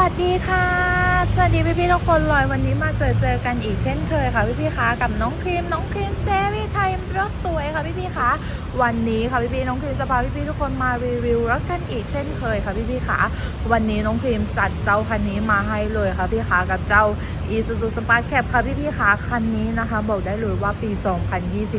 วัสดีค่ะ สวัสดีพี่พี่ๆทุกคนเลยวันนี้มาเจอเจอกันอีกเช่นเคยค่ะพี่พี่คะกับน้องครีมน้องครีมเซรีไทยรถสวยค่ะพี่พี่คะวันนี้ค่ะพี่พี่ๆน้องครีมจะพาพี่พี่ๆทุกคนมารีวิวรถกันอีกเช่นเคยค่ะพี่พี่คะวันนี้น้องครีมจัดเจ้าคันนี้มาให้เลยค่ะพี่คะกับเจ้า Isuzu Spark Cap ค่ะพี่พี่คะคันนี้นะคะ บอกได้เลยว่าปี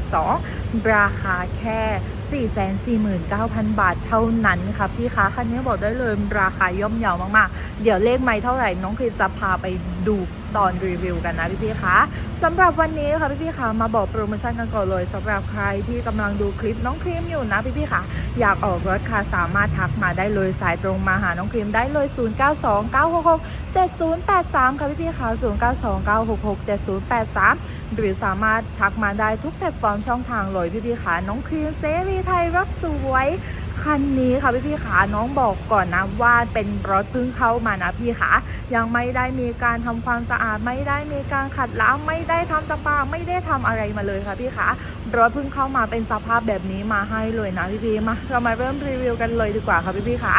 2022 ราคาแค่ 449,000 บาทเท่านั้นค่ะพี่คะคันนี้บอกได้เลยราคาย่อมเยาวมากๆ เดี๋ยวเลขไม่เท่าไหร่น้องคลิปจะพาไปดู ตอนรีวิวกันนะพี่พี่ๆคะสำหรับวันนี้ค่ะพี่พี่ๆคะมาบอกโปรโมชั่นกันก่อนเลยสำหรับใครที่กำลังดูคลิปน้องครีมอยู่นะพี่พี่ๆคะอยากออกรถค่ะสามารถทักมาได้เลยสายตรงมาหาน้องครีมได้เลย 092966 7083 ค่ะพี่พี่ๆค่ะ092966 7083 หรือสามารถทักมาได้ทุกแพลตฟอร์มช่องทางเลยพี่พี่ๆค่ะน้องครีมเซรีไทยรถสวย คันนี้ค่ะพี่พี่ๆค่ะน้องบอกก่อนนะว่าเป็นรถเพิ่งเข้ามานะพี่ค่ะยังไม่ได้มีการทำความสะอาด ไม่ได้มีการขัดล้างไม่ได้ทำสปาไม่ได้ทำอะไรมาเลยค่ะพี่ค่ะรถเพิ่งเข้ามาเป็นสภาพแบบนี้มาให้เลยนะพี่พี่มาเรามาเริ่มรีวิวกันเลยดีกว่าค่ะพี่พี่ๆค่ะ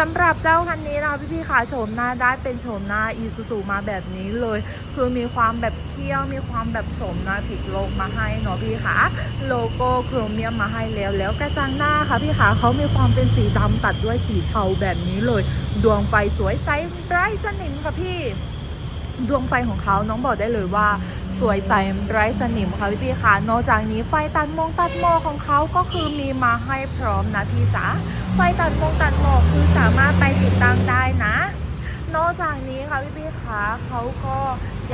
สำหรับเจ้าคันนี้นะคะพี่ๆค่ะโฉมหน้าได้เป็นโฉมหน้าอีซูซูมาแบบนี้เลย คือมีความแบบเคี้ยวมีความแบบโฉมหน้าผิดโลกมาให้เนาะพี่ค่ะโลโก้โครเมียมมาให้แล้ว แล้วกระจังหน้าค่ะพี่ค่ะเขามีความเป็นสีดำตัดด้วยสีเทาแบบนี้เลย ดวงไฟสวยใสไร้สนิมค่ะพี่ ดวงไฟของเขาน้องบอกได้เลยว่า สวยใสไร้สนิมค่ะพี่พี่ๆค่ะ นอกจากนี้ไฟตัดมงตัดหมอกของเขาก็คือมีมาให้พร้อมนะพี่จ๋าไฟตัดมงตัดหมอกคือสามารถไปติดตั้งได้นะ นอกจากนี้ค่ะพี่พี่คะเขาก็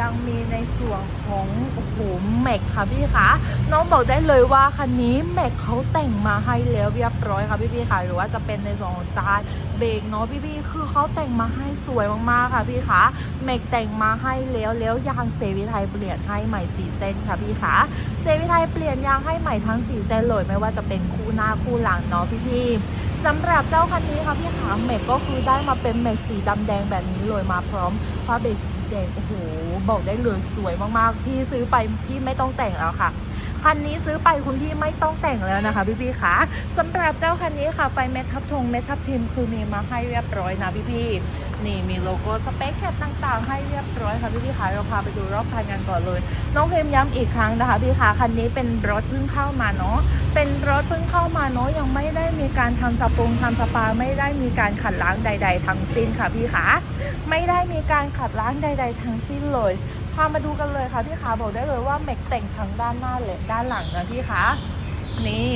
ยังมีในส่วนของโอ้โหแม็กค่ะพี่คะน้องบอกได้เลยว่าคันนี้แม็กเขาแต่งมาให้แล้วเรียบร้อยค่ะพี่พี่ๆค่ะหรือว่าจะเป็นในส่วนของจานเบรกเนาะพี่พี่ๆคือเขาแต่งมาให้สวยมากๆค่ะพี่คะแม็กแต่งมาให้แล้วแล้วยางเซวิไทยเปลี่ยนให้ใหม่สีเส้นค่ะพี่คะเซวิไทยเปลี่ยนยางให้ใหม่ทั้งสีเส้นเลยไม่ว่าจะเป็นคู่หน้าคู่หลังเนาะพี่พี่ๆ สำหรับเจ้าคันนี้ค่ะพี่ขาเมกก็คือได้มาเป็นเมกสีดำแดงแบบนี้เลยมาพร้อมผ้าเบสสีแดงโอ้โหบอกได้เลยสวยมากๆ พี่ซื้อไปพี่ไม่ต้องแต่งแล้วค่ะ คันนี้ซื้อไปคุณพี่ไม่ต้องแต่งแล้วนะคะพี่พี่ๆคะสำหรับเจ้าคันนี้ค่ะไฟเม็ดทับทงเม็ดทับทิมคือมีมาให้เรียบร้อยนะพี่พี่ๆนี่มีโลโก้สเปคแคปต่างๆ ให้เรียบร้อยค่ะพี่พี่ๆคะเราพาไปดูรอบคันกันก่อนเลย น้องเพมย้ำอีกครั้งนะคะพี่คะคันนี้เป็นรถเพิ่งเข้ามาเนาะเป็นรถเพิ่งเข้ามาเนาะยังไม่ได้มีการทำสปรุงทำสปาไม่ได้มีการขัดล้างใด ๆ ทั้งสิ้นค่ะพี่ขาไม่ได้มีการขัดล้างใด ๆ ทั้งสิ้นเลย พามาดูกันเลยค่ะพี่ขาบอกได้เลยว่าเมกแต่งทั้งด้านหน้าและด้านหลังนะพี่ขานี่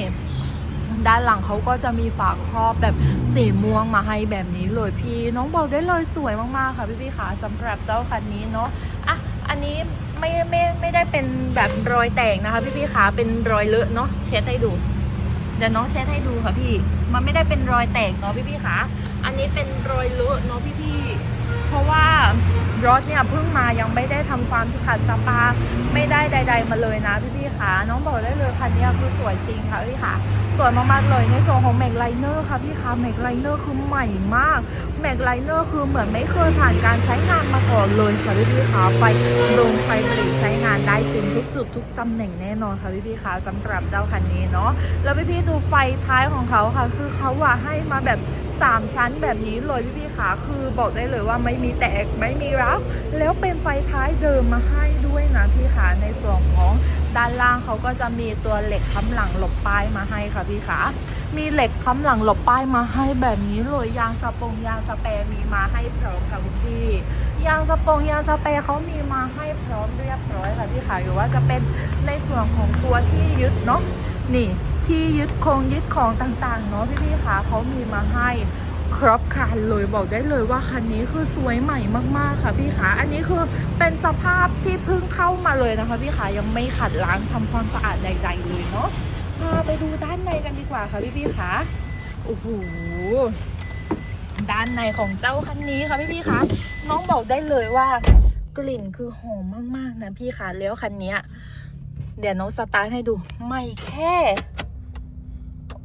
ด้านหลังเขาก็จะมีฝาครอบแบบสีม่วงมาให้แบบนี้เลยพี่ น้องบอกได้เลยสวยมากๆค่ะพี่พี่ๆขาสำหรับเจ้าคันนี้เนาะอะอันนี้ไม่ไม่ไม่ได้เป็นแบบรอยแตกนะคะพี่พี่ๆขาเป็นรอยเลอะเนาะเช็ดให้ดู เดี๋ยวน้องเช็ดให้ดูค่ะพี่ มันไม่ได้เป็นรอยแตกเนาะพี่พี่ๆขาอันนี้เป็นรอยเลอะเนาะพี่พี่ เพราะว่ารถเนี่ยเพิ่งมายังไม่ได้ทำความขัดสปาไม่ได้ใด ๆ มาเลยนะพี่พี่ๆขาน้องบอกได้เลยคันนี้คือสวยจริงค่ะพี่ค่ะสวยมากๆเลยในส่วนของแม็กไลเนอร์ค่ะพี่คะแม็กไลเนอร์คือใหม่มากแม็กไลเนอร์คือเหมือนไม่เคยผ่านการใช้งานมาก่อนเลยค่ะพี่พี่คะไฟลงไฟผลิตใช้งานได้จริงทุกจุดทุกตำแหน่งแน่นอนค่ะพี่พี่คะสำหรับเจ้าคันนี้เนาะแล้วพี่พี่ๆดูไฟท้ายของเขาค่ะ คือเขาอะให้มาแบบ สามชั้นแบบนี้เลยพี่พี่ๆคะคือบอกได้เลยว่าไม่มีแตกไม่มีร้าวแล้วเป็นไฟท้ายเดิมมาให้ด้วยนะพี่คะในส่วนของด้านล่างเขาก็จะมีตัวเหล็กค้ำหลังหลบป้ายมาให้ค่ะพี่ขามีเหล็กค้ำหลังหลบป้ายมาให้แบบนี้เลยยางสปงยางสเปร์มีมาให้พร้อมค่ะพี่ยางสปงยางสเปร์เขามีมาให้พร้อมเรียบร้อยค่ะพี่ขาหรือว่าจะเป็นในส่วนของตัวที่ยึดเนาะ นี่ที่ยึดโครงยึดของต่างๆเนาะพี่ๆคะเขามีมาให้ครบคันเลยบอกได้เลยว่าคันนี้คือสวยใหม่มากๆค่ะพี่ขาอันนี้คือเป็นสภาพที่เพิ่งเข้ามาเลยนะคะพี่ขายังไม่ขัดล้างทำความสะอาดใดๆเลยเนาะพาไปดูด้านในกันดีกว่าค่ะพี่พี่ขาโอ้โหด้านในของเจ้าคันนี้ค่ะพี่พี่คะน้องบอกได้เลยว่ากลิ่นคือหอมมากๆนะพี่ขาแล้วคันนี้ เดี๋ยวน้องสตาร์ทให้ดู ไม่แค่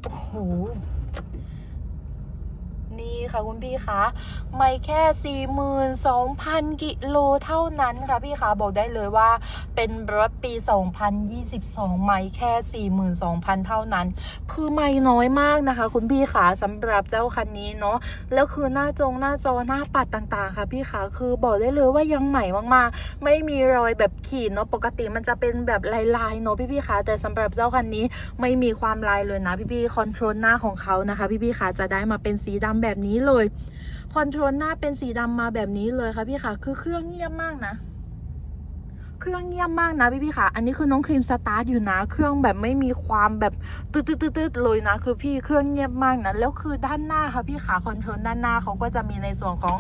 โอ้โหีค่ะคุณพี่คะไม่แค่ 42,000 กิโลเท่านั้นค่ะพี่คะบอกได้เลยว่า เป็นรถปี 2022 ไม่แค่ 42,000 เท่านั้น คือไม่น้อยมากนะคะ คุณพี่คะสำหรับเจ้าคันนี้เนาะแล้วคือหน้าจงหน้าจอหน้าปัดต่างๆ ค่ะพี่คะคือบอกได้เลยว่ายังใหม่มากๆ ไม่มีรอยแบบขีดเนาะปกติมันจะเป็นแบบลายๆเนาะพี่ๆคะแต่สำหรับเจ้าคันนี้ไม่มีความลายเลยนะพี่ๆคอนโทรลหน้าของเขานะคะ พี่ๆคะจะได้มาเป็นสีดำแบบนี้เลยคอนโทรลหน้าเป็นสีดำมาแบบนี้เลยค่ะพี่ค่ะ คือเครื่องเงียบมากนะ เครื่องเงียบมากนะพี่พี่ค่ะ อันนี้คือน้องครีมสตาร์ทอยู่นะ เครื่องแบบไม่มีความแบบตืดตืดตืดๆๆๆเลยนะ คือพี่เครื่องเงียบมากนะ แล้วคือด้านหน้าค่ะพี่ขาคอนโทรลด้านหน้าเขาก็จะมีในส่วนของ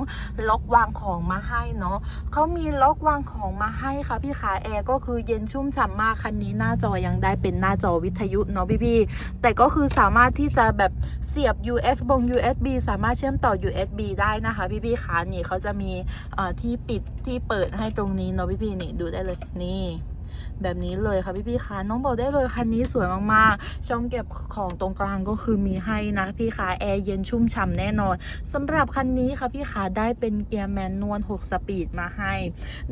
ล็อกวางของมาให้เนาะเขามีล็อกวางของมาให้ค่ะพี่ขาแอร์ก็คือเย็นชุ่มฉ่ำมากคันนี้หน้าจอยังได้เป็นหน้าจอวิทยุเนาะพี่พี่แต่ก็คือสามารถที่จะแบบเสียบ US บง USB สามารถเชื่อมต่อ USB ได้นะคะ พี่พี่ๆขานี่เขาจะมีอ่อที่ปิดที่เปิดให้ตรงนี้เนาะพี่พี่นี่ดูได้เลยนี่ แบบนี้เลยค่ะพี่พี่ๆคะน้องบอกได้เลยคันนี้สวยมากๆ ช่องเก็บของตรงกลางก็คือมีให้นะพี่คะแอร์เย็นชุ่มฉ่ำแน่นอนสำหรับคันนี้ค่ะพี่ขาได้เป็นเกียร์แมนนวล6สปีดมาให้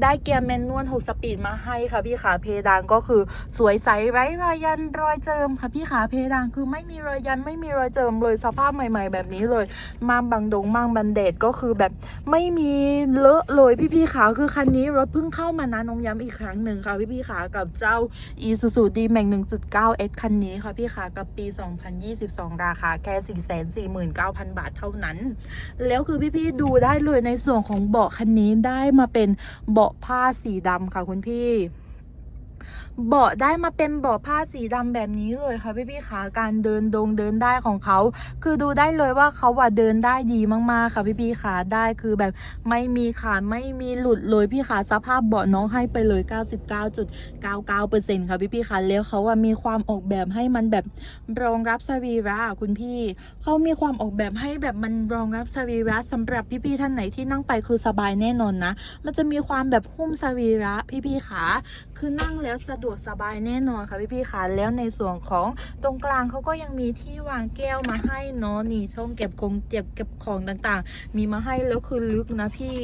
ได้เกียร์แมนนวล6สปีดมาให้ค่ะพี่ขาเพดานก็คือสวยใสไร้รอยยันรอยเจิมค่ะพี่ขาเพดานคือไม่มีรอยยันไม่มีรอยเจิมเลยสภาพใหม่ ๆ แบบนี้เลยมาบังดงมั่งบันเดดก็คือแบบไม่มีเลอะเลยพี่พี่ๆขาคือคันนี้รถเพิ่งเข้ามานะน้องย้ำอีกครั้งหนึ่งค่ะพี่่ขากับเจ้า Isuzu D-Max 1.9 S คันนี้ค่ะพี่ขากับปี 2022 ราคาแค่ 449,000 บาทเท่านั้น แล้วคือพี่ๆดูได้เลยในส่วนของเบาะคันนี้ได้มาเป็นเบาะผ้าสีดำค่ะคุณพี่ เบาะได้มาเป็นเบาะผ้าสีดำแบบนี้เลยค่ะพี่ๆขาการเดินดงเดินได้ของเขา คือดูได้เลยว่าเขาอะเดินได้ดีมากๆค่ะพี่ๆขาได้คือแบบไม่มีขาดไม่มีหลุดเลยพี่ขาสภาพเบาะน้องให้ไปเลย 99.99%ค่ะพี่ๆขาแล้วเขาอะมีความออกแบบให้มันแบบรองรับสรีระคุณพี่เขามีความออกแบบให้แบบมันรองรับสรีระสำหรับพี่ๆท่านไหนที่นั่งไปคือสบายแน่นอนนะ มันจะมีความแบบหุ้มสรีระพี่ๆขาคือนั่งแล้วสะดวกสบายแน่นอนค่ะพี่ๆค่ะแล้วในส่วนของตรงกลางเขาก็ยังมีที่วางแก้วมาให้เนาะนี่ช่องเก็บกงเก็บเก็บของต่างๆ มีมาให้แล้วคือลึกนะพี่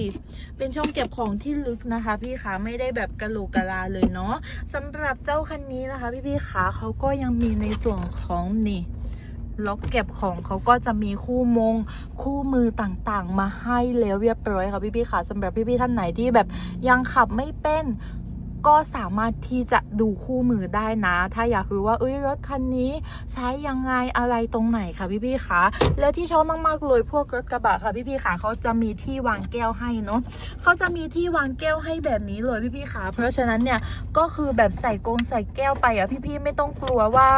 เป็นช่องเก็บของที่ลึกนะคะ พี่ขาไม่ได้แบบกระโหลกกะลาเลยเนาะสำหรับเจ้าคันนี้นะคะ พี่ๆขาเขาก็ยังมีในส่วนของนี่ล็อกเก็บของเขาก็จะมีคู่มง คู่มือต่างๆ มาให้แล้วเรียบร้อยค่ะพี่ๆค่ะสำหรับพี่ๆท่านไหนที่แบบยังขับไม่เป็น ก็สามารถที่จะดูคู่มือได้นะ ถ้าอยากรู้ว่าเอ้ยรถคันนี้ใช้ยังไงอะไรตรงไหนค่ะพี่ๆคะแล้วที่ชอบมากๆเลยพวกรถกระบะค่ะพี่ๆค่ะเขาจะมีที่วางแก้วให้เนาะเขาจะมีที่วางแก้วให้แบบนี้เลยพี่ๆค่ะเพราะฉะนั้นเนี่ยก็คือแบบใส่กงใส่แก้วไปอะพี่ๆไม่ต้องกลัวว่า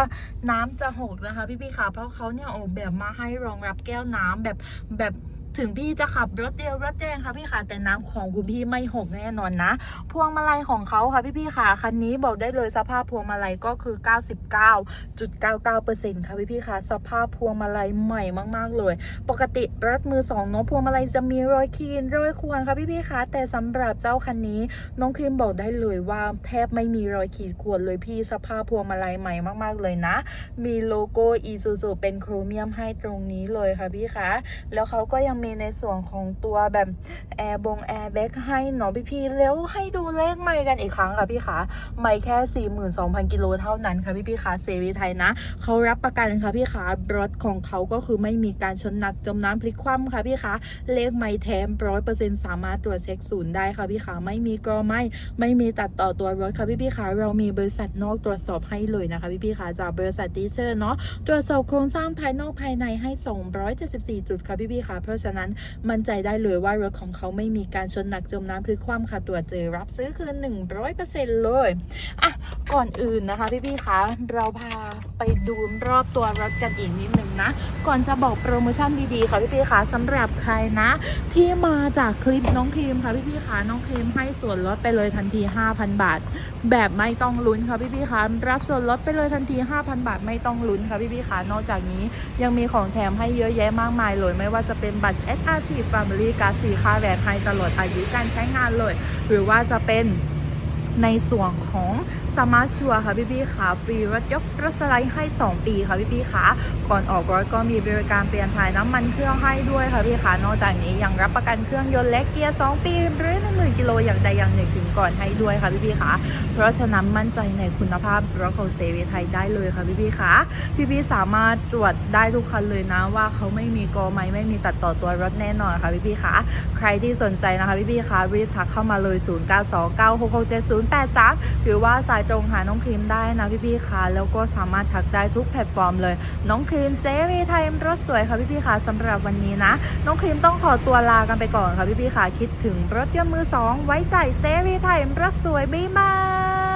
น้ำจะหกนะคะพี่ๆค่ะเพราะเขาเนี่ยออกแบบมาให้รองรับแก้วน้ำแบบแบบ ถึงพี่จะขับรถเดียวรถแดงค่ะพี่ค่ะแต่น้ำของคุณพี่ไม่หกแน่นอนนะ พวงมาลัยของเขาค่ะพี่ๆค่ะคันนี้บอกได้เลยสภาพพวงมาลัยก็คือ 99.99%ค่ะพี่ๆค่ะสภาพพวงมาลัยใหม่มาก ๆ เลย ปกติรถมือสองเนาะพวงมาลัยจะมีรอยคีนรอยควรค่ะพี่ๆค่ะแต่สำหรับเจ้าคันนี้น้องครีมบอกได้เลยว่าแทบไม่มีรอยขีดข่วนเลยพี่สภาพพวงมาลัยใหม่มาก ๆ เลยนะ มีโลโก้ Isuzu เป็นโครเมียมให้ตรงนี้เลยค่ะพี่คะแล้วเขาก็ยังมีในส่วนของตัวแบบแอร์บงแอร์แบ็กให้เนาะพี่พี่แล้วให้ดูเลขไม่กันอีกครั้งค่ะพี่คะไม่แค่ 42,000 กิโลเท่านั้นค่ะพี่พี่ๆคะเซวีไทยนะเขารับประกันค่ะพี่คะรถของเขาก็คือไม่มีการชนหนักจมน้ำพลิกคว่ำค่ะพี่คะเลขไม่แถมร้อยเปอร์เซ็นต์สามารถตรวจเช็คศูนย์ได้ค่ะพี่คะไม่มีกรอไม่ไม่มีตัดต่อตัวรถค่ะพี่พี่ๆคะเรามีบริษัทนอกตรวจสอบให้เลยนะคะพี่พี่ๆคะจากบริษัทดีเชอร์เนาะตรวจสอบโครงสร้างภายนอกภายในให้ 274 จุดค่ะพี่พี่ๆคะเพราะฉะนั้นมั่นใจได้เลยว่ารถของเขาไม่มีการชนหนักจมน้ำพลิกคว่ำค่ะตรวเจอรับซื้อคืน 100%เลยอะก่อนอื่นนะคะพี่ๆคะเราพาไปดูรอบตัวรถกันอีกนิดหนึ่งนะ ก่อนจะบอกโปรโมชั่นดีๆค่ะพี่ๆคะสำหรับใครนะ ที่มาจากคลิปน้องครีมค่ะพี่ๆคะน้องครีมให้ส่วนลดไปเลยทันที 5,000 บาท แบบไม่ต้องลุ้นค่ะพี่ๆคะรับส่วนลดไปเลยทันที 5,000 บาทไม่ต้องลุ้นค่ะพี่ๆคะนอกจากนี้ยังมีของแถมให้เยอะแยะมากมายเลยไม่ว่าจะเป็นบัตร SRT Family การ์ดสีค่าแหวนให้ตลอดอายุการใช้งานเลย หรือว่าจะเป็นในส่วนของ สามารถชัวร์ค่ะพี่พี่ๆค่ะฟรีรถยกรถสไลด์ให้ 2 ปีค่ะพี่พี่ๆค่ะก่อนออกรถก็มีบริการเปลี่ยนถ่ายน้ำมันเครื่องให้ด้วยค่ะพี่ค่ะนอกจากนี้ยังรับประกันเครื่องยนต์และเกียร์ 2 ปีหรือ10,000กิโลอย่างใดอย่างหนึ่งถึงก่อนให้ด้วยค่ะพี่พี่ๆค่ะเพราะฉะนั้นมั่นใจในคุณภาพรถของเซเวไทยได้เลยค่ะพี่พี่ๆค่ะพี่พี่สามารถตรวจได้ทุกคันเลยนะว่าเขาไม่มีกอไม้ไม่มีตัดต่อตัวรถแน่นอนค่ะพี่พี่ๆค่ะใครที่สนใจนะคะพี่พี่ๆค่ะรีบทักเข้ามาเลย 0929667083 หรือว่าสายตรงหาน้องครีมได้นะพี่พี่ๆค่ะแล้วก็สามารถทักได้ทุกแพลตฟอร์มเลย น้องครีมเซรีไทยรถสวยค่ะพี่พี่ๆค่ะสำหรับวันนี้นะ น้องครีมต้องขอตัวลากันไปก่อนค่ะพี่พี่ๆค่ะคิดถึงรถยนต์มือสองไว้ใจเซรีไทยรถสวยบ๊ายบาย